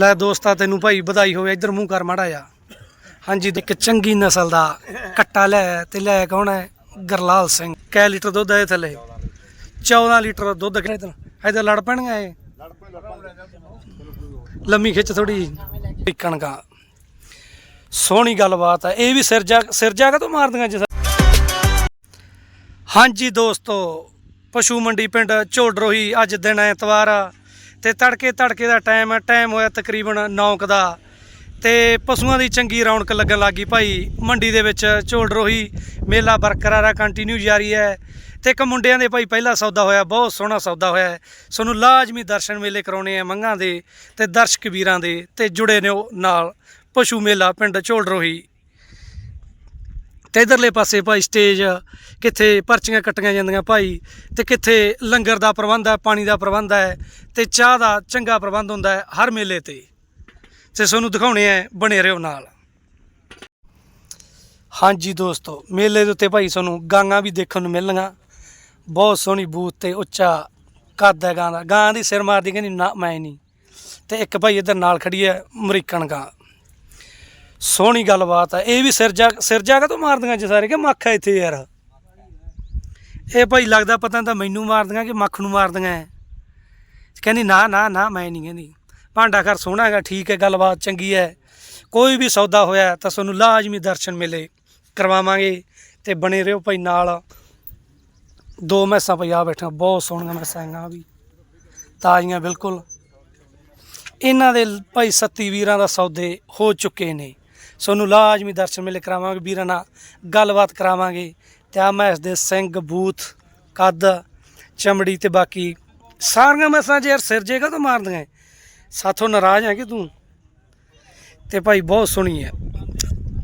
ਲੈ ਦੋਸਤਾ, ਤੈਨੂੰ ਭਾਈ ਵਧਾਈ ਹੋਵੇ, ਇੱਧਰ ਮੂੰਹ ਕਰ ਮਾੜਾ ਜਾ ਹਾਂਜੀ, ਤੇ ਇੱਕ ਚੰਗੀ ਨਸਲ ਦਾ ਕੱਟਾ ਲੈ ਤੇ ਲੈ ਕੌਣ ਹੈ ਗਰਲਾਲ ਸਿੰਘ। ਕੈ ਲੀਟਰ ਦੁੱਧ ਹੈ ਥੱਲੇ। 14 ਲੀਟਰ ਦੁੱਧ ਕਿਹਨੇ ਤਨ ਇਧਰ ਲੜ ਪੈਣਗੇ ਇਹ। ਲੰਮੀ ਖਿੱਚ ਥੋੜੀ ਕਣਕਾਂ। ਸੋਹਣੀ ਗੱਲਬਾਤ ਹੈ। ਇਹ ਵੀ ਸਿਰਜਾ ਸਿਰਜਾ ਕਾ ਤੋਂ ਮਾਰਦੀਆਂ ਜਿਸ ਹਾਂਜੀ ਦੋਸਤੋ, ਪਸ਼ੂ ਮੰਡੀ ਪਿੰਡ ਝੋੜਰੋਹੀ ਅੱਜ ਦਿਨ ਐਤਵਾਰ ਆ। ਤੇ ਤੜਕੇ ਤੜਕੇ ਦਾ ਟਾਈਮ ਹੈ ਟਾਈਮ ਹੋਇਆ ਤਕਰੀਬਨ 9 ਦਾ। ਤੇ ਪਸ਼ੂਆਂ ਦੀ ਚੰਗੀ ਰੌਣਕ ਲੱਗਣ ਲੱਗੀ ਭਾਈ। ਮੰਡੀ ਦੇ ਵਿੱਚ ਝੋਲ ਰੋਹੀ, ਮੇਲਾ ਬਰਕਰਾਰ ਆ ਕੰਟੀਨਿਊ ਜਾਰੀ ਹੈ। ਤੇ ਇੱਕ ਮੁੰਡਿਆਂ ਦੇ ਭਾਈ ਪਹਿਲਾ ਸੌਦਾ ਹੋਇਆ, ਬਹੁਤ ਸੋਹਣਾ ਸੌਦਾ ਹੋਇਆ ਸਾਨੂੰ ਲਾਜ਼ਮੀ ਦਰਸ਼ਨ ਮੇਲੇ ਕਰਾਉਣੇ ਆ ਮੰਗਾਂ ਦੇ ਤੇ ਦਰਸ਼ਕ ਵੀਰਾਂ ਦੇ ਤੇ ਜੁੜੇ ਨੇ ਉਹ ਨਾਲ। ਪਸ਼ੂ ਮੇਲਾ ਪਿੰਡ ਝੋਲ ਰੋਹੀ। ਤੇ ਇਧਰਲੇ ਪਾਸੇ ਭਾਈ ਸਟੇਜ, ਕਿੱਥੇ ਪਰਚੀਆਂ ਕੱਟੀਆਂ ਜਾਂਦੀਆਂ ਭਾਈ, ਤੇ ਕਿੱਥੇ ਲੰਗਰ ਦਾ ਪ੍ਰਬੰਧ ਹੈ, ਪਾਣੀ ਦਾ ਪ੍ਰਬੰਧ ਹੈ, ਤੇ ਚਾਹ ਦਾ ਚੰਗਾ ਪ੍ਰਬੰਧ ਹੁੰਦਾ ਹੈ ਹਰ ਮੇਲੇ ਤੇ। ਤੇ ਤੁਹਾਨੂੰ ਦਿਖਾਉਣੇ ਆ ਬਣੇ ਰਹੋ ਨਾਲ। ਹਾਂਜੀ ਦੋਸਤੋ, ਮੇਲੇ ਦੇ ਉੱਤੇ ਭਾਈ ਤੁਹਾਨੂੰ ਗਾਂਗਾ ਵੀ ਦੇਖਣ ਨੂੰ ਮਿਲਣਗੀਆਂ। ਬਹੁਤ ਸੋਹਣੀ ਬੂਥ ਤੇ ਉੱਚਾ ਕੱਦ ਹੈ ਗਾਂ ਦਾ। ਗਾਂ ਦੀ ਸਿਰ ਮਾਰਦੀ ਕਹਿੰਦੀ, ਨਾ, ਮੈਂ ਨਹੀਂ। ਤੇ ਇੱਕ ਭਾਈ ਇੱਧਰ ਨਾਲ ਖੜੀ ਹੈ ਅਮਰੀਕਨ ਗਾਂ। ਸੋਹਣੀ ਗੱਲਬਾਤ ਹੈ ਇਹ ਵੀ ਸਿਰਜਾ ਸਿਰਜਾ ਕਾ ਤੋਂ ਮਾਰਦੀਆਂ ਜੇ ਸਾਰੇ ਕਿ ਮੱਖ ਹੈ ਇੱਥੇ ਯਾਰ? ਇਹ ਭਾਈ ਲੱਗਦਾ ਪਤਾ ਤਾਂ ਮੈਨੂੰ ਮਾਰਦੀਆਂ ਕਿ ਮੱਖ ਨੂੰ ਮਾਰਦੀਆਂ ਹੈ ਕਹਿੰਦੀ, ਨਾ ਨਾ ਨਾ, ਮੈਂ ਨਹੀਂ ਕਹਿੰਦੀ। ਭਾਂਡਾ ਘਰ ਸੋਹਣਾ ਹੈਗਾ, ਠੀਕ ਹੈ, ਗੱਲਬਾਤ ਚੰਗੀ ਹੈ ਕੋਈ ਵੀ ਸੌਦਾ ਹੋਇਆ ਤਾਂ ਤੁਹਾਨੂੰ ਲਾਜ਼ਮੀ ਦਰਸ਼ਨ ਮਿਲੇ। ਕਰਵਾਵਾਂਗੇ ਤੇ ਬਣੇ ਰਹੋ ਭਾਈ ਨਾਲ। ਦੋ ਮੈਸਾਂ ਪਈ ਆ ਬੈਠਾ ਬਹੁਤ ਸੋਹਣੀਆਂ ਮੈਸਾਂ ਹੈਗੀਆਂ ਵੀ। ਤਾਜ਼ੀਆਂ ਬਿਲਕੁਲ। ਇਹਨਾਂ ਦੇ ਭਾਈ ਸੱਤੀ ਵੀਰਾਂ ਦਾ ਸੌਦੇ ਹੋ ਚੁੱਕੇ ਨੇ। ਤੁਹਾਨੂੰ ਲਾਜ਼ਮੀ ਦਰਸ਼ਨ ਮੇਲੇ ਕਰਾਵਾਂਗੇ, ਵੀਰਾਂ ਨਾਲ ਗੱਲਬਾਤ ਕਰਾਵਾਂਗੇ। ਤੇ ਆ ਮੈਂ ਇਸ ਦੇ ਸਿੰਘ, ਬੂਥ, ਕੱਦ, ਚਮੜੀ ਤੇ ਬਾਕੀ ਸਾਰੀਆਂ ਮੈਸਾਂ ਜੇ ਯਾਰ ਸਿਰ ਜੇਗਾ ਤਾਂ ਮਾਰਦੀਆਂ ਏ। ਸਾਥੋਂ ਨਾਰਾਜ਼ ਹੈ ਕਿ ਤੂੰ? ਤੇ ਭਾਈ ਬਹੁਤ ਸੋਹਣੀ ਹੈ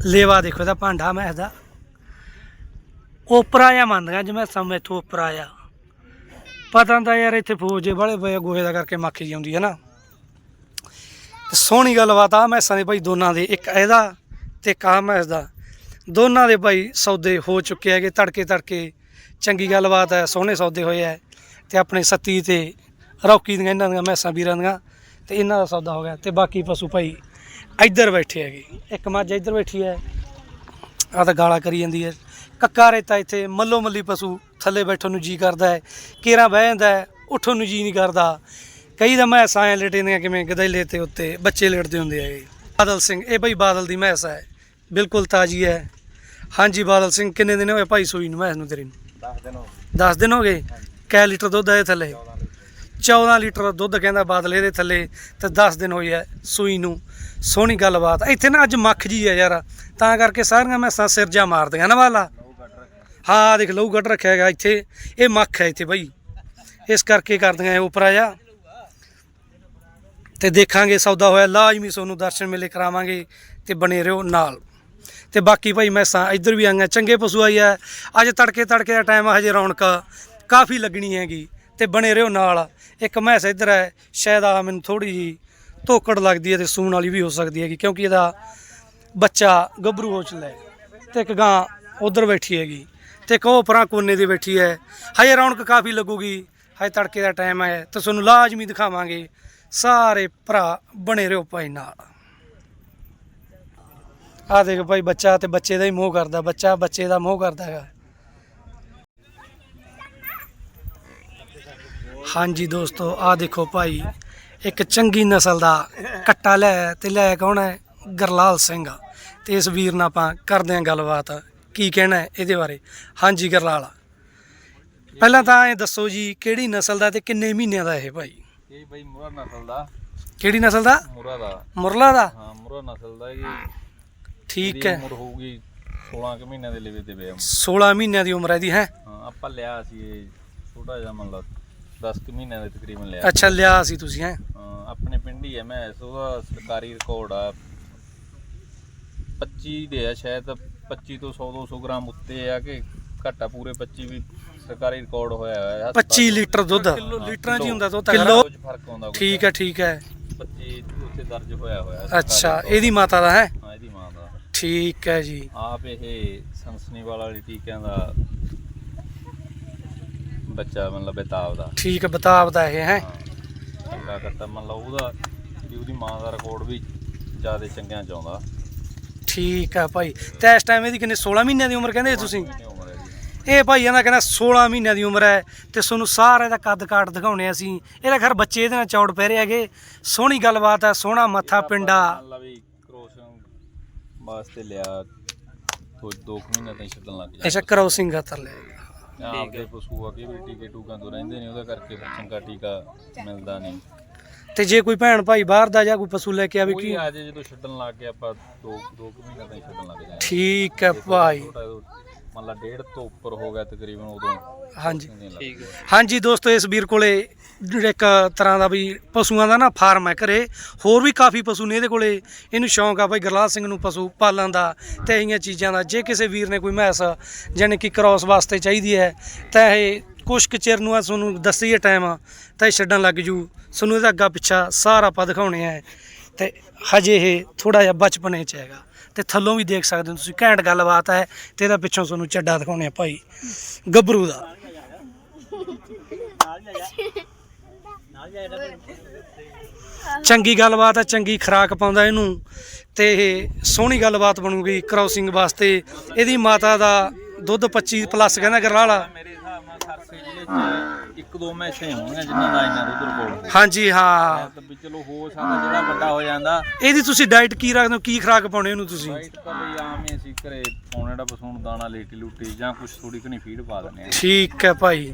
ਲੇਵਾ ਦੇਖੋ ਇਹਦਾ ਭਾਂਡਾ ਮੈਂ ਦਾ। ਉਪਰ ਆ ਮੰਨਦੀਆਂ ਜਿਵੇਂ ਸਮ ਇੱਥੋਂ ਉਪਰਾ ਆਇਆ ਪਤਾ ਤਾਂ ਯਾਰ ਇੱਥੇ ਫੌਜੇ ਵਾਲੇ ਪਏ ਗੋਹੇ ਦਾ ਕਰਕੇ ਮੱਖੀ ਜੀ ਆਉਂਦੀ ਹੈ ਨਾ। ਤੇ ਸੋਹਣੀ ਗੱਲਬਾਤ ਆ ਮੈਸਾਂ ਦੇ ਭਾਈ ਦੋਨਾਂ ਦੇ। ਇੱਕ ਇਹਦਾ ਤੇ ਇੱਕ ਆਹ ਦਾ ਦੋਨਾਂ ਦੇ ਭਾਈ ਸੌਦੇ ਹੋ ਚੁੱਕੇ ਹੈਗੇ, ਤੜਕੇ ਤੜਕੇ ਚੰਗੀ ਗੱਲਬਾਤ ਹੈ, ਸੋਹਣੇ ਸੌਦੇ ਹੋਏ ਹੈ ਤੇ ਆਪਣੇ ਸੱਤੀ ਤੇ ਰੌਕੀ ਦੀਆਂ ਇਹਨਾਂ ਦੀਆਂ ਮੈਸਾਂ ਵੀਰਾਂ ਦੀਆਂ ਤੇ ਇਹਨਾਂ ਦਾ ਸੌਦਾ ਹੋ ਗਿਆ ਤੇ ਬਾਕੀ ਪਸ਼ੂ ਭਾਈ ਇੱਧਰ ਬੈਠੇ ਹੈਗੇ। ਇੱਕ ਮੱਝ ਇੱਧਰ ਬੈਠੀ ਹੈ ਆ ਤਾਂ ਗਾਲਾਂ ਕਰੀ ਜਾਂਦੀ ਹੈ। ਕੱਕਾ ਰੇਤਾ ਇੱਥੇ, ਮੱਲੋ ਮੱਲੀ ਪਸ਼ੂ ਥੱਲੇ ਬੈਠਣ ਨੂੰ ਜੀ ਕਰਦਾ ਹੈ, ਕੇਰਾ ਬਹਿ ਜਾਂਦਾ ਹੈ, ਉੱਠਣ ਨੂੰ ਜੀ ਨਹੀਂ ਕਰਦਾ। ਕਈ ਦਾ ਮੈਸਾਂ ਐ ਲੇਟੇਂਦੀਆਂ ਕਿਵੇਂ ਗਦੈਲੇ ਤੇ ਉੱਤੇ ਬੱਚੇ ਲੇਟਦੇ ਹੁੰਦੇ ਹੈਗੇ। ਬਾਦਲ ਸਿੰਘ, ਇਹ ਬਈ ਬਾਦਲ ਦੀ ਮੈਸ ਹੈ। ਬਿਲਕੁਲ ਤਾਜੀ ਹੈ। ਹਾਂਜੀ ਬਾਦਲ ਸਿੰਘ ਕਿੰਨੇ ਦਿਨ ਹੋਏ ਭਾਈ ਸੂਈ ਨੂੰ ਮੈਸ ਨੂੰ ਤੇਰੀ ਨੂੰ? 10 ਦਿਨ ਹੋ 10 ਦਿਨ ਹੋ ਗਏ? ਕੈ ਲੀਟਰ ਦੁੱਧ ਇਹ ਥੱਲੇ? 14 ਲੀਟਰ। ਦੁੱਧ ਕਹਿੰਦਾ ਬਾਦਲ ਇਹਦੇ ਥੱਲੇ ਤੇ 10 ਦਿਨ ਹੋਈ ਹੈ ਸੂਈ ਨੂੰ। ਸੋਹਣੀ ਗੱਲਬਾਤ। ਇੱਥੇ ਨਾ ਅੱਜ ਮੱਖ ਜੀ ਹੈ ਯਾਰ। ਤਾਂ ਕਰਕੇ ਸਾਰੀਆਂ ਮੈਸਾਂ ਸਿਰਜਾ ਮਾਰਦੀਆਂ ਨਾ ਵਾਲਾ ਹਾਂ ਦੇਖ ਲਹੂ ਗੱਡ ਰੱਖਿਆ ਹੈਗਾ ਇੱਥੇ। ਇਹ ਮੱਖ ਹੈ ਇੱਥੇ ਬਈ। ਇਸ ਕਰਕੇ ਕਰਦੀਆਂ ਇਹ ਉਪਰਾ ਜਾ ਤੇ ਦੇਖਾਂਗੇ ਸੌਦਾ ਹੋਇਆ ਲਾਜ਼ਮੀ ਤੁਹਾਨੂੰ ਦਰਸ਼ਨ ਮੇਲੇ ਕਰਾਵਾਂਗੇ ਤੇ ਬਣੇ ਰਹੋ ਨਾਲ। ਤੇ ਬਾਕੀ ਭਾਈ ਮੈਸਾਂ ਇੱਧਰ ਵੀ ਆਈਆਂ ਚੰਗੇ ਪਸ਼ੂ ਆਈ ਆ। ਅੱਜ ਤੜਕੇ ਤੜਕੇ ਦਾ ਟਾਈਮ ਹਜੇ ਰੌਣਕ। ਕਾਫੀ ਲੱਗਣੀ ਹੈਗੀ ਤੇ ਬਣੇ ਰਹੋ ਨਾਲ। ਇੱਕ ਮੈਸ ਇੱਧਰ ਹੈ, ਸ਼ਾਇਦ ਆ ਮੈਨੂੰ ਥੋੜੀ ਜੀ ਧੋਕੜ ਲੱਗਦੀ ਹੈ ਤੇ ਸੂਣ ਵਾਲੀ ਵੀ ਹੋ ਸਕਦੀ ਹੈਗੀ, ਕਿਉਂਕਿ ਇਹਦਾ ਬੱਚਾ ਗੱਭਰੂ ਹੋ ਚੱਲਾ ਹੈ ਤੇ ਇੱਕ ਗਾਂ ਉਧਰ ਬੈਠੀ ਹੈਗੀ ਤੇ ਇੱਕ ਉਹ ਪਰਾਂ ਕੋਨੇ ਦੀ ਬੈਠੀ ਹੈ। ਹਜੇ ਰੌਣਕ ਕਾਫੀ ਲੱਗੂਗੀ, ਹਜੇ ਤੜਕੇ ਦਾ ਟਾਈਮ ਹੈ ਤੇ ਤੁਹਾਨੂੰ ਲਾਜ਼ਮੀ ਦਿਖਾਵਾਂਗੇ। ਸਾਰੇ ਭਰਾ ਬਣੇ ਰਹੋ ਭਾਈ ਨਾਲ। ਆ ਦੇਖ ਭਾਈ ਬੱਚਾ ਤੇ ਬੱਚੇ ਦਾ ਹੀ ਮੋਹ ਕਰਦਾ ਬੱਚਾ ਬੱਚੇ ਦਾ ਮੋਹ ਕਰਦਾ ਹੈਗਾ। ਹਾਂਜੀ ਦੋਸਤੋ ਆ ਦੇਖੋ ਭਾਈ ਇੱਕ ਚੰਗੀ ਨਸਲ ਦਾ ਕੱਟਾ ਲੈ ਤੇ ਲੈ ਕੌਣ ਹੈ? ਗਰਲਾਲ ਸਿੰਘ ਤੇ ਇਸ ਵੀਰ ਨਾਲ ਆਪਾਂ ਕਰਦੇ ਆਂ ਗੱਲਬਾਤ। ਕੀ ਕਹਿਣਾ ਹੈ ਇਹਦੇ ਬਾਰੇ? ਹਾਂਜੀ ਗਰਲਾਲ। ਪਹਿਲਾਂ ਤਾਂ ਇਹ ਦੱਸੋ ਜੀ ਕਿਹੜੀ ਨਸਲ ਦਾ ਤੇ ਕਿੰਨੇ ਮਹੀਨਿਆਂ ਦਾ ਇਹ ਭਾਈ? ਇਹ ਬਈ ਮੁਰਾ ਨਸਲ ਦਾ। ਕਿਹੜੀ ਨਸਲ ਦਾ? ਮੁਰਾ ਦਾ। ਮੁਰਲਾ ਦਾ? ਹਾਂ ਮੁਰਾ ਨਸਲ ਦਾ ਇਹ। ਠੀਕ ਹੈ। ਉਮਰ ਹੋਊਗੀ 16 ਕੁ ਮਹੀਨਿਆਂ ਦੇ ਲੇਵੇ ਤੇ ਵੇ 16 ਮਹੀਨਿਆਂ ਦੀ ਉਮਰ ਹੈ ਦੀ ਹੈ? ਹਾਂ ਆਪਾਂ ਲਿਆ ਸੀ ਇਹ ਛੋਟਾ ਜਿਹਾ ਮਤਲਬ 10 ਕੁ ਮਹੀਨਿਆਂ ਦੇ ਤਕਰੀਬਨ ਲਿਆ। ਅੱਛਾ ਲਿਆ ਸੀ ਤੁਸੀਂ ਹੈ? ਹਾਂ, ਆਪਣੇ ਪਿੰਡ ਹੀ ਹੈ ਮੈਂ ਉਹਦਾ ਸਰਕਾਰੀ ਰਿਕਾਰਡ ਆ। 25 ਦੇ ਆ ਸ਼ਾਇਦ 25 ਤੋਂ 100 200 ਗ੍ਰਾਮ ਉੱਤੇ ਆ ਕਿ ਘੱਟਾ ਪੂਰੇ 25 ਵੀ ਸਰਕਾਰੀ ਰਿਕਾਰਡ ਹੋਇਆ ਹੋਇਆ ਹੈ 25 ਲੀਟਰ ਦੁੱਧ। ਲੀਟਰਾਂ 'ਚ ਹੀ ਕਿਲੋ। ਹੁੰਦਾ ਦੁੱਧ ਕਿਲੋ। ਫ਼ਰਕ ਆਉਂਦਾ ਠੀਕ ਹੈ ਠੀਕ ਹੈ। 25 ਉੱਤੇ ਦਰਜ ਹੋਇਆ ਹੋਇਆ ਅੱਛਾ। ਇਹਦੀ ਮਾਤਾ ਦਾ ਹੈ? ਠੀਕ ਹੈ ਜੀ। ਆਪ ਇਹ ਸੰਸਨੀ ਵਾਲੀ ਟੀਕਿਆਂ ਦਾ ਬੱਚਾ ਮਤਲਬ ਬੇਤਾਬ ਦਾ। ਠੀਕ ਬਤਾਬ ਦਾ ਇਹ ਹੈ। ਚੰਗਾ ਕੱਟਾ ਮਤਲਬ ਉਹਦਾ ਬਾਕੀ ਉਹਦੀ ਮਾਂ ਦਾ ਰਿਕਾਰਡ ਵੀ ਜ਼ਿਆਦਾ ਚੰਗਿਆਂ ਚ ਆਉਂਦਾ। ਠੀਕ ਆ ਭਾਈ। ਤੇ ਇਸ ਟਾਈਮ ਇਹਦੀ ਕਿੰਨੇ 16 ਮਹੀਨਿਆਂ ਦੀ ਉਮਰ ਕਹਿੰਦੇ ਤੁਸੀਂ? ਇਹ ਭਾਈ ਇਹਨਾਂ ਕਹਿੰਦਾ 16 ਮਹੀਨਿਆਂ ਦੀ ਉਮਰ ਹੈ ਤੇ ਤੁਹਾਨੂੰ ਸਾਰੇ ਦਾ ਕੱਦ ਕਾਟ ਦਿਖਾਉਣੇ ਅਸੀਂ। ਇਹਦਾ ਖਰ ਬੱਚੇ ਇਹਦੇ ਨਾਲ ਚੌੜ ਪੈ ਰਹੇ ਹੈਗੇ। ਸੋਹਣੀ ਗੱਲਬਾਤ ਹੈ ਸੋਹਣਾ ਮੱਥਾ ਪਿੰਡਾ। ਵੀ ਵਾਸਤੇ ਲਿਆ ਦੋ ਦੋ ਕੁ ਮਹੀਨੇ ਤਾਈਂ ਛੱਡਣ ਲੱਗ ਜਾ ਅੱਛਾ ਕਰਾਉਸਿੰਗ ਖਾਤਰ ਲੈ ਆਪਦੇ ਪਸ਼ੂ ਅੱਗੇ ਵੀ ਟੀਕੇ ਟੂਕਾਂ ਤੋਂ ਰਹਿੰਦੇ ਨੇ ਉਹਦਾ ਕਰਕੇ ਫਿਰ ਚੰਗਾ ਟੀਕਾ ਮਿਲਦਾ ਨਹੀਂ। ਤੇ ਜੇ ਕੋਈ ਭੈਣ ਭਾਈ ਬਾਹਰ ਦਾ ਜਾਂ ਕੋਈ ਪਸ਼ੂ ਲੈ ਕੇ ਆਵੇ ਕੋਈ ਕੀ? ਆ ਜੇ ਜਦੋਂ ਛੱਡਣ ਲੱਗ ਗਿਆ ਆਪਾਂ ਦੋ ਦੋ ਕੁ ਮਹੀਨੇ ਤਾਈਂ ਛੱਡਣ ਲੱਗ ਜਾਂਦੇ। ਠੀਕ ਹੈ ਭਾਈ। ਛੋਟਾ ਮੰਨ ਲਾ ਡੇਢ ਤੋਂ ਉੱਪਰ ਹੋ ਗਿਆ ਤਕਰੀਬਨ ਉਦੋਂ। ਹਾਂਜੀ। ਠੀਕ ਹੈ। ਹਾਂਜੀ ਦੋਸਤੋ ਇਸ ਵੀਰ ਕੋਲੇ ਇੱਕ ਤਰ੍ਹਾਂ ਦਾ ਵੀ ਪਸ਼ੂਆਂ ਦਾ ਨਾ ਫਾਰਮ ਹੈ ਘਰੇ। ਹੋਰ ਵੀ ਕਾਫੀ ਪਸ਼ੂ ਨੇ ਇਹਦੇ ਕੋਲੇ। ਇਹਨੂੰ ਸ਼ੌਂਕ ਆ ਭਾਈ ਗਰਲਾਲ ਸਿੰਘ ਨੂੰ ਪਸ਼ੂ ਪਾਲਣ ਦਾ ਤੇ ਇਹੀਆਂ ਚੀਜ਼ਾਂ ਦਾ। ਜੇ ਕਿਸੇ ਵੀਰ ਨੇ ਕੋਈ ਮੈਸ ਜਾਣੀ ਕਿ ਕ੍ਰਾਸ ਵਾਸਤੇ ਚਾਹੀਦੀ ਹੈ ਤਾਂ ਇਹ ਕੁਛ ਕੁ ਚਿਰ ਨੂੰ ਆ ਤੁਹਾਨੂੰ ਦੱਸੀਏ ਟਾਈਮ ਤਾਂ ਇਹ ਛੱਡਣ ਲੱਗ ਜੂ। ਤੁਹਾਨੂੰ ਇਹਦਾ ਅੱਗਾ ਪਿੱਛਾ ਸਾਰਾ ਆਪਾਂ ਦਿਖਾਉਣੇ ਆ। ਤੇ ਹਜੇ ਇਹ ਥੋੜਾ ਜਿਹਾ ਬਚਪਨੇ ਚ ਹੈਗਾ। ਤੇ ਥੱਲੋਂ ਵੀ ਦੇਖ ਸਕਦੇ ਹੋ ਤੁਸੀਂ, ਘੈਂਟ ਗੱਲਬਾਤ ਹੈ ਤੇ ਇਹਦਾ ਪਿੱਛੋਂ ਤੁਹਾਨੂੰ ਚੱਡਾ ਦਿਖਾਉਣੇ ਆ ਭਾਈ, ਗੱਭਰੂ ਦਾ। ਚੰਗੀ ਗੱਲਬਾਤ ਹੈ, ਚੰਗੀ ਖਰਾਕ ਪਾਉਂਦਾ ਇਹਨੂੰ ਤੇ ਇਹ ਸੋਹਣੀ ਗੱਲਬਾਤ ਬਣੂਗੀ ਕ੍ਰਾਸਿੰਗ ਵਾਸਤੇ। ਇਹਦੀ ਮਾਤਾ ਦਾ ਦੁੱਧ 25 ਪਲੱਸ ਕਹਿੰਦਾ ਗਰਾਲਾ। ਸਰਸੇ ਜ਼ਿਲ੍ਹੇ 'ਚ ਇੱਕ ਦੋ ਮੈਸੇ ਹੋਣਗੀਆਂ ਜਿਨ੍ਹਾਂ ਦਾ ਇੰਨਾ ਦੁੱਧ ਰਿਕਾਰਡ ਹਾਂਜੀ ਹਾਂ। ਤਾਂ ਵੀ ਚਲੋ ਹੋ ਸਕਦਾ ਜਿਹੜਾ ਵੱਡਾ ਹੋ ਜਾਂਦਾ। ਇਹਦੀ ਤੁਸੀਂ ਡਾਈਟ ਕੀ ਰੱਖਦੇ ਹੋ? ਕੀ ਖਰਾਕ ਪਾਉਣੇ ਇਹਨੂੰ ਤੁਸੀਂ? ਰਾਈਟ ਤਾਂ ਬਈ ਆਮ ਹੀ ਅਸੀਂ ਘਰੇ ਪਾਉਣਾ ਜਿਹੜਾ ਪਸ਼ੂ ਨੂੰ ਦਾਣਾ ਲੇਟੀ ਲੂਟੀ ਜਾਂ ਕੁਝ ਥੋੜੀ ਘਣੀ ਫੀਡ ਪਾ ਦਿੰਦੇ ਆ ਠੀਕ ਹੈ ਭਾਈ।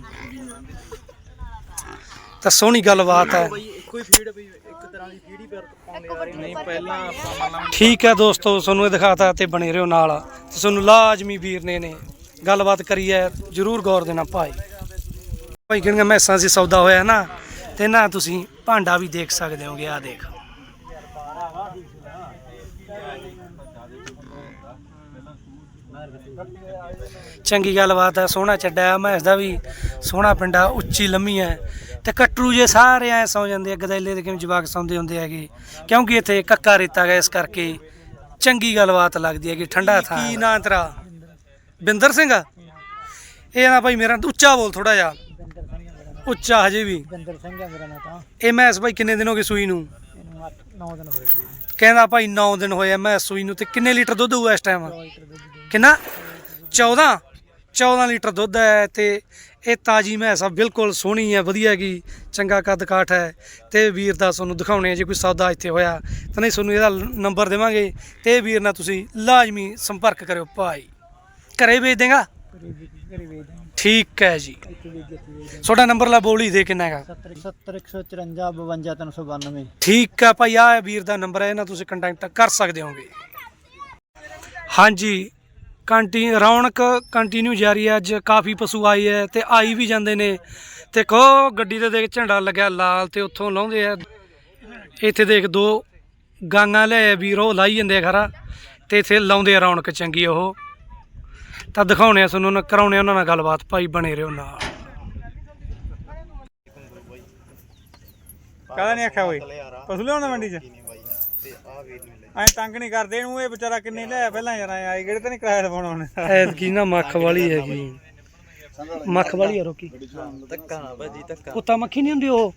ਤਾਂ ਸੋਹਣੀ ਗੱਲਬਾਤ ਹੈ। ਨਹੀਂ ਪਹਿਲਾਂ ਆਪਾਂ ਮੰਨ ਲਾ ਠੀਕ ਹੈ ਦੋਸਤੋ ਤੁਹਾਨੂੰ ਇਹ ਦਿਖਾਤਾ ਤੇ ਬਣੇ ਰਹੋ ਨਾਲ। ਤੇ ਤੁਹਾਨੂੰ ਲਾਜ਼ਮੀ ਵੀਰ ਨੇ ਨੇ ਗੱਲਬਾਤ ਕਰੀ ਹੈ। ਜਰੂਰ ਗੌਰ ਦੇਣਾ ਭਾਈ। ਭਾਈ ਕਿਹੜੀਆਂ ਮੈਸਾਂ ਸੀ ਸੌਦਾ ਹੋਇਆ ਨਾ ਤੇ ਨਾ ਤੁਸੀਂ ਭਾਂਡਾ ਵੀ ਦੇਖ ਸਕਦੇ ਹੋਗੇ ਆ ਦੇਖ। ਚੰਗੀ ਗੱਲਬਾਤ ਹੈ ਸੋਹਣਾ ਚੱਡਾ ਹੈ ਮੈਸ ਦਾ ਵੀ ਸੋਹਣਾ ਪਿੰਡਾ ਉੱਚੀ ਲੰਮੀ ਹੈ ਤੇ ਕਟਰੂ ਜੇ ਸਾਰੇ ਐ ਸੌ ਜਾਂਦੇ ਆ ਗਦੈਲੇ ਦੇ ਕਿਵੇਂ ਜਵਾਕ ਸੌਂਦੇ ਹੁੰਦੇ ਹੈਗੇ। ਕਿਉਂਕਿ ਇੱਥੇ ਕੱਕਾ ਰੇਤਾ ਗਿਆ ਇਸ ਕਰਕੇ ਚੰਗੀ ਗੱਲਬਾਤ ਲੱਗਦੀ ਹੈਗੀ ਠੰਡਾ ਥਾਂ ਕੀ ਨਾਂ ਤੇਰਾ? ਬਿੰਦਰ ਸਿੰਘ? ਇਹ ਨਾ ਭਾਈ ਮੇਰਾ ਉੱਚਾ ਬੋਲ ਥੋੜਾ ਜਿਹਾ। ਉੱਚਾ ਹਜੇ ਵੀ। ਬਿੰਦਰ ਸਿੰਘ ਆ ਮੇਰਾ ਨਾਂ ਤਾਂ। ਇਹ ਮੈਸ ਭਾਈ ਕਿੰਨੇ ਦਿਨ ਹੋ ਗਏ ਸੂਈ ਨੂੰ? ਇਹਨੂੰ 9 ਦਿਨ ਹੋਏ ਜੀ। ਕਹਿੰਦਾ ਭਾਈ 9 ਦਿਨ ਹੋਏ ਆ ਮੈਸ ਸੂਈ ਨੂੰ ਤੇ ਕਿੰਨੇ ਲੀਟਰ ਦੁੱਧ ਹੋਊਗਾ ਇਸ ਟਾਈਮ ਲੀਟਰ ਦੁੱਧ ਦੇ ਕਿੰਨਾ? 14 14 ਲੀਟਰ ਦੁੱਧ ਹੈ ਤੇ ਇਹ ਤਾਜੀ ਮੈਸ ਆ ਬਿਲਕੁਲ ਸੋਹਣੀ ਹੈ ਵਧੀਆ ਹੈਗੀ ਚੰਗਾ ਕੱਦ ਕਾਠ ਹੈ। ਤੇ ਵੀਰ ਦਾ ਤੁਹਾਨੂੰ ਦਿਖਾਉਣੇ ਆ ਜੇ ਕੋਈ ਸੌਦਾ ਇੱਥੇ ਹੋਇਆ। ਤਾਂ ਨਹੀਂ ਤੁਹਾਨੂੰ ਇਹਦਾ ਨੰਬਰ ਦੇਵਾਂਗੇ ਤੇ ਇਹ ਵੀਰ ਨਾਲ ਤੁਸੀਂ ਲਾਜ਼ਮੀ ਸੰਪਰਕ ਕਰਿਓ ਭਾਈ। ਘਰੇ ਵੇਚ ਦੇਗਾ? ਕਰੀ ਵੇਚ ਠੀਕ ਹੈ ਜੀ। ਤੁਹਾਡਾ ਨੰਬਰ ਲਾ ਬੋਲੀ ਦੇ ਕਿੰਨਾ ਹੈਗਾ? 70 70 154 52 392 ਠੀਕ ਹੈ ਭਾਈ ਆ ਵੀਰ ਦਾ ਨੰਬਰ ਹੈ ਇਹਨਾਂ ਤੁਸੀਂ ਕੰਟੈਕਟ ਕਰ ਸਕਦੇ ਹੋਗੇ ਹਾਂਜੀ ਕੰਟੀ ਰੌਣਕ ਕੰਟੀਨਿਊ ਜਾਰੀ ਹੈ ਅੱਜ ਕਾਫੀ ਪਸ਼ੂ ਆਏ ਹੈ ਤੇ ਆਈ ਵੀ ਜਾਂਦੇ ਨੇ। ਤੇ ਕੋ ਗੱਡੀ ਤੇ ਦੇਖ ਝੰਡਾ ਲੱਗਿਆ ਲਾਲ ਤੇ ਉੱਥੋਂ ਲਾਉਂਦੇ ਆ। ਇੱਥੇ ਦੇਖ ਦੋ ਗਾਂਗਾ ਲੈ ਵੀਰ ਉਹ ਲਾਈ ਜਾਂਦੇ ਖਰਾ। ਤੇ ਇੱਥੇ ਲਾਉਂਦੇ ਆ ਰੌਣਕ ਚੰਗੀ ਉਹ। ਤਾਂ ਦਿਖਾਉਣੇ ਆ ਤੁਹਾਨੂੰ ਨਾ ਕਰਾਉਣੇ ਉਹਨਾਂ ਨਾਲ ਗੱਲਬਾਤ ਭਾਈ ਬਣੇ ਰਹੋ ਨਾਲ। ਕਾਹਦਾ ਨਹੀਂ ਆਖਿਆ ਓਏ ਪਸ਼ੂ ਲਿਆਉਣਾ ਮੰਡੀ ਚ? ਐ ਤੰਗ ਨਹੀਂ ਕਰਦੇ ਇਹਨੂੰ ਇਹ ਵਿਚਾਰਾ ਕਿੰਨੇ ਲਿਆ ਪਹਿਲਾਂ ਯਾਰ ਐਂ ਆਏ ਕਿਹੜੇ ਤਾਂ ਨਹੀਂ ਕਿਰਾਇਆ ਲਵਾਉਣਾ ਉਹਨੇ? ਐਤਕੀ ਨਾ ਮੱਖ ਵਾਲੀ ਹੈਗੀ। ਮੱਖ ਵਾਲੀ ਆ ਰੋਕੀ। ਧੱਕਾ ਨਾ ਭਾਜੀ ਧੱਕਾ। ਕੁੱਤਾ ਮੱਖੀ ਨਹੀਂ ਹੁੰਦੀ ਉਹ?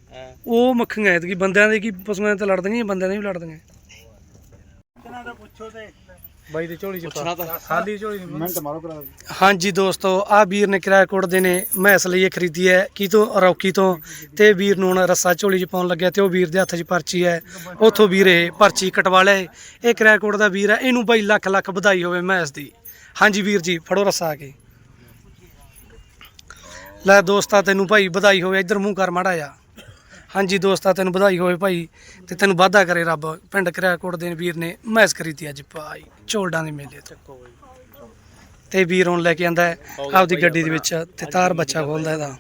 ਉਹ ਮੱਖੀਆਂ ਐਤਕੀ ਬੰਦਿਆਂ ਦੇ ਕੀ ਪਸ਼ੂਆਂ ਤੇ ਲੜਦੀਆਂ ਬੰਦਿਆਂ ਦੇ ਵੀ ਲੜਦੀਆਂ। ਬਾਈ ਦੀ ਝੋਲੀ ਚ ਪਾ। ਖਾਲੀ ਝੋਲੀ ਨਹੀਂ ਮਿੰਟ ਮਾਰੋ ਕਰਾ ਹਾਂਜੀ ਦੋਸਤੋ ਆ ਵੀਰ ਨੇ ਕਿਰਾਇਆ ਕੋਟ ਦੇ ਨੇ ਮੈਸ ਲਈ ਇਹ ਖਰੀਦੀ ਹੈ ਕੀ ਤੋਂ ਰੌਕੀ ਤੋਂ ਤੇ ਵੀਰ ਨੂੰ ਹੁਣ ਰੱਸਾ ਝੋਲੀ 'ਚ ਪਾਉਣ ਲੱਗਿਆ ਤੇ ਉਹ ਵੀਰ ਦੇ ਹੱਥ 'ਚ ਪਰਚੀ ਹੈ। ਉਥੋਂ ਵੀਰ ਇਹ ਪਰਚੀ ਕਟਵਾ ਲਿਆ ਇਹ ਕਿਰਾਇਆ ਕੋਟ ਦਾ ਵੀਰ ਹੈ ਇਹਨੂੰ ਬਾਈ ਲੱਖ ਲੱਖ ਵਧਾਈ ਹੋਵੇ ਮੈਸ ਦੀ। ਹਾਂਜੀ ਵੀਰ ਜੀ ਫੜੋ ਰੱਸਾ ਆ ਕੇ। ਲੈ ਦੋਸਤਾ ਤੈਨੂੰ ਭਾਈ ਵਧਾਈ ਹੋਵੇ ਇੱਧਰ ਮੂੰਹ ਕਰ ਮਾੜਾ ਜਾ ਹਾਂਜੀ ਦੋਸਤਾ ਤੈਨੂੰ ਵਧਾਈ ਹੋਵੇ ਭਾਈ ਤੇ ਤੈਨੂੰ ਵਾਧਾ ਕਰੇ ਰੱਬ। ਪਿੰਡ ਕਿਰਾਇਆ ਕੋਟ ਦੇ ਵੀਰ ਨੇ ਮੈਸ ਖਰੀਦੀ ਅੱਜ ਭਾਈ ਝੋਲਡਾਂ ਦੇ ਮੇਲੇ ਤੇ। ਤੇ ਵੀਰ ਹੁਣ ਲੈ ਕੇ ਆਂਦਾ ਹੈ ਆਪਦੀ ਗੱਡੀ ਦੇ ਵਿੱਚ ਤੇ ਤਾਰ ਬੱਚਾ ਖੋਲਦਾ ਇਹਦਾ।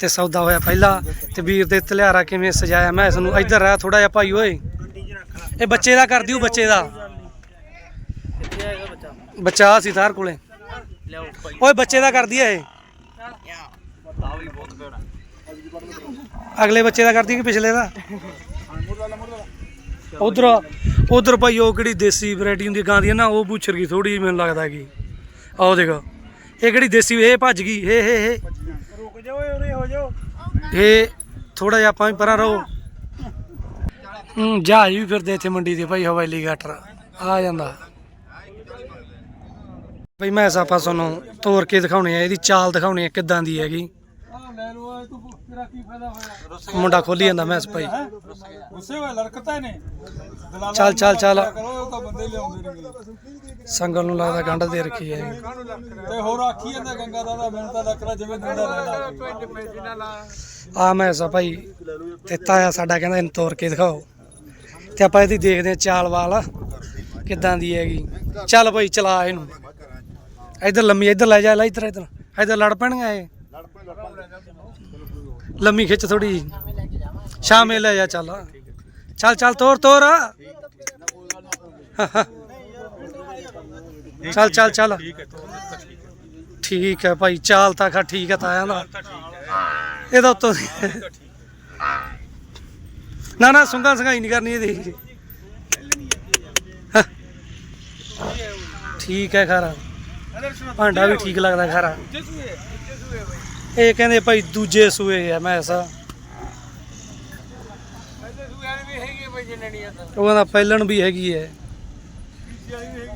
ਤੇ ਸੌਦਾ ਹੋਇਆ ਪਹਿਲਾਂ ਤੇ ਵੀਰ ਦੇ ਤਲਿਆਰਾ ਕਿਵੇਂ ਸਜਾਇਆ ਮੈਂ ਇਸ ਨੂੰ। ਇੱਧਰ ਰਹਿ ਥੋੜਾ ਜਿਹਾ ਭਾਈ ਓਏ। ਇਹ ਬੱਚੇ ਦਾ ਕਰ ਦਿਓ ਬੱਚੇ ਦਾ। ਬੱਚਾ ਸੀ ਤਾਰ ਕੋਲੇ। ਓਏ ਬੱਚੇ ਦਾ ਕਰਦੀ ਐ ਇਹ। ਅਗਲੇ ਬੱਚੇ ਦਾ ਕਰਦੀ ਕਿ ਪਿਛਲੇ ਦਾ? ਉਧਰ ਉਧਰ ਭਾਈ ਉਹ ਕਿਹੜੀ ਦੇਸੀ ਵੈਰਾਈਟੀ ਹੁੰਦੀ ਗਾਂ ਦੀ ਨਾ, ਉਹ ਪੁੱਛਰ ਗਈ ਥੋੜੀ ਮੈਨੂੰ ਲੱਗਦਾ ਕਿ। ਆਓ ਦੇਖ। ਇਹ ਕਿਹੜੀ ਦੇਸੀ, ਇਹ ਭੱਜ ਗਈ ਹੇ ਹੇ ਹੇ ਰੁਕ ਜਾ ਉਰੇ ਹੋ ਜਾ ਇਹ ਥੋੜਾ ਜਿਹਾ ਆਪਾਂ ਵੀ ਪਰਾਂ ਰਹੋ। ਹੂੰ, ਜਹਾਜ਼ ਵੀ ਫਿਰਦੇ ਇੱਥੇ ਮੰਡੀ ਦੇ ਭਾਈ, ਹਵਾਈ ਗਾਟਰ ਆ ਜਾਂਦਾ। ਭਾਈ ਮੈਂ ਆਪਾਂ ਤੁਹਾਨੂੰ ਤੋਰ ਕੇ ਦਿਖਾਉਣੇ ਆ, ਇਹਦੀ ਚਾਲ ਦਿਖਾਉਣੀ ਆ ਕਿੱਦਾਂ ਦੀ ਹੈਗੀ। ਲੈ ਲੋ ਤੂੰ ਤੇਰਾ ਕੀ ਫਾਇਦਾ ਹੋਇਆ? ਮੁੰਡਾ ਖੋਲੀ ਜਾਂਦਾ ਮੈਸ ਭਾਈ। ਗੁੱਸੇ ਹੋਏ ਲੜਕਤਾ ਨੇ ਚੱਲ ਚੱਲ ਚੱਲ। ਸੰਗਲ ਨੂੰ ਲੱਗਦਾ ਗੰਢ ਦੇ ਰੱਖੀ ਹੈ। ਤੇ ਹੋਰ ਆਖੀ ਜਾਂਦਾ ਗੰਗਾ ਦਾ ਮੈਨੂੰ ਤਾਂ ਲੱਕੜਾ ਜਿਵੇਂ ਦਿੰਦਾ ਰਹਿਣਾ ਆ ਮੈਸ ਆ ਭਾਈ ਤੇ ਤਾਇਆ ਸਾਡਾ ਕਹਿੰਦਾ ਇਹਨੂੰ ਤੋਰ ਕੇ ਦਿਖਾਓ। ਤੇ ਆਪਾਂ ਇਹਦੀ ਦੇਖਦੇ ਆ ਚਾਲ ਵਾਲ ਕਿੱਦਾਂ ਦੀ ਹੈਗੀ। ਚੱਲ ਭਾਈ ਚਲਾ ਇਹਨੂੰ। ਇਧਰ ਲੰਮੀ ਇਧਰ ਲੈ ਜਾ ਲੈ ਇਧਰ ਇਧਰ। ਇਧਰ ਲੜ ਪੈਣਗੇ ਇਹ। ਲੰਮੀ ਖਿੱਚ ਥੋੜੀ ਸ਼ਾਮੇ ਲੈ ਜਾ ਚੱਲ। ਚੱਲ ਚੱਲ, ਤੋਰ ਤੋਰ। ਚੱਲ ਚੱਲ ਚੱਲ। ਠੀਕ ਹੈ ਭਾਈ, ਚਾਲ ਤਾਂ ਖਾ ਠੀਕ ਹੈ ਤਾਇਆ ਦਾ ਇਹਦਾ ਉੱਤੋਂ ਨਾ ਨਾ ਸੁੰਗਾ ਸੰਗਾਈ ਨਹੀਂ ਕਰਨੀ ਇਹਦੀ। ਠੀਕ ਹੈ ਖਾਰਾ। ਭਾਂਡਾ ਵੀ ਠੀਕ ਲੱਗਦਾ ਖਾਰਾ। ਇਹ ਕਹਿੰਦੇ ਭਾਈ ਦੂਜੇ ਸੂਏ ਆ ਮੈਸਾ ਉਹ ਕਹਿੰਦਾ ਪਹਿਲਣ ਵੀ ਹੈਗੀ ਹੈ।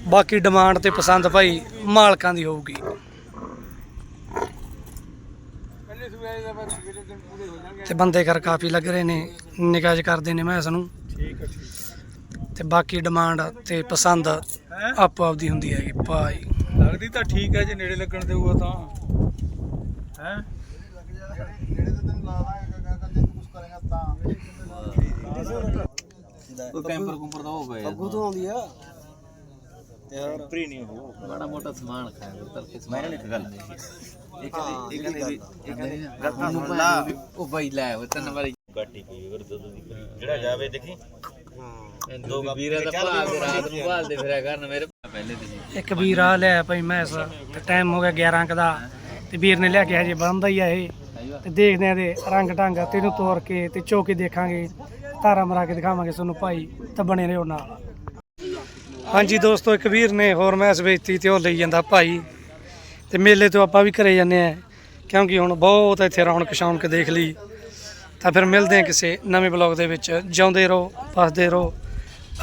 ਬਾਕੀ ਡਿਮਾਂਡ ਤੇ ਪਸੰਦ ਭਾਈ ਮਾਲਕਾਂ ਦੀ ਹੋਊਗੀ। ਤੇ ਬੰਦੇ ਕਰ ਕਾਫੀ ਲੱਗ ਰਹੇ ਨੇ 'ਚ ਕਰਦੇ ਨੇ ਮੈਸ ਨੂੰ। ਠੀਕ ਹੈ ਤੇ ਬਾਕੀ ਡਿਮਾਂਡ ਤੇ ਪਸੰਦ ਆਪੋ ਆਪਦੀ ਹੁੰਦੀ ਹੈਗੀ ਭਾਈ। ਲੱਗਦੀ ਤਾਂ ਠੀਕ ਹੈ ਜੇ ਨੇੜੇ ਲੱਗਣ ਦੇਊਗਾ ਤਾਂ। ਹੈ। ਕੋਈ ਕੈਂਪਰ ਕੁੰਪਰ ਦਾ ਹੋ ਗਿਆ ਅੱਗੂ ਤੋਂ ਆਉਂਦੀ ਆ। ਬੜਾ ਮੋਟਾ ਸਮਾਨ ਖਾਇਆ ਤਰ ਕੇ ਮੈਂ ਇੱਕ ਗੱਲ। ਇਹ ਕਹਿੰਦੇ ਇਹ ਕਹਿੰਦੇ ਵੀ ਇਹ ਕਹਿੰਦੇ ਗੱਤਾਂ ਸੁਣ ਲਾ। ਉਹ ਬਾਈ ਲੈ ਉਹ ਤਿੰਨ ਵਾਰੀ। ਜਿਹੜਾ ਜਾਵੇ ਦੇਖੀ। ਦੋ ਵੀਰਾਂ ਦਾ ਭਾਗ ਰਾਤ ਨੂੰ ਭਾਲਦੇ ਫਿਰਿਆ ਕਰਨ ਮੇਰੇ ਪਹਿਲੇ ਤੇ ਇੱਕ ਵੀਰ ਆ ਲਿਆ ਭਾਈ ਤੇ ਟਾਈਮ ਹੋ ਗਿਆ 11 ਕੁ ਦਾ। ਤੇ ਵੀਰ ਨੇ ਲੈ ਕੇ ਹਜੇ ਬੰਦਾ ਹੀ ਆ ਇਹ। ਤੇ ਦੇਖਦੇ ਆ ਦੇ ਰੰਗ ਢੰਗ ਤੇ ਇਹਨੂੰ ਤੋੜ ਕੇ ਤੇ ਚੋਕੇ ਦੇਖਾਂਗੇ। ਧਾਰਾ ਮਰਾ ਕੇ ਦਿਖਾਵਾਂਗੇ ਤੁਹਾਨੂੰ ਭਾਈ, ਤਾਂ ਬਣੇ ਰਹੋ ਨਾਲ। ਹਾਂਜੀ ਦੋਸਤੋ, ਇੱਕ ਵੀਰ ਨੇ ਹੋਰ ਮੈਸ ਵੇਚਤੀ ਤੇ ਉਹ ਲਈ ਜਾਂਦਾ ਭਾਈ। ਤੇ ਮੇਲੇ ਤੋਂ ਆਪਾਂ ਵੀ ਘਰੇ ਜਾਂਦੇ ਆ, ਕਿਉਂਕਿ ਹੁਣ ਬਹੁਤ ਇੱਥੇ ਰੌਣਕ ਸ਼ੌਣਕ ਦੇਖ ਲਈ। ਤਾਂ ਫਿਰ ਮਿਲਦੇ ਆ ਕਿਸੇ ਨਵੇਂ ਬਲੌਗ ਦੇ ਵਿੱਚ। ਜਿਉਂਦੇ ਰਹੋ ਫਸਦੇ ਰਹੋ,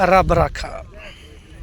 ਰੱਬ ਰਾਖਾ।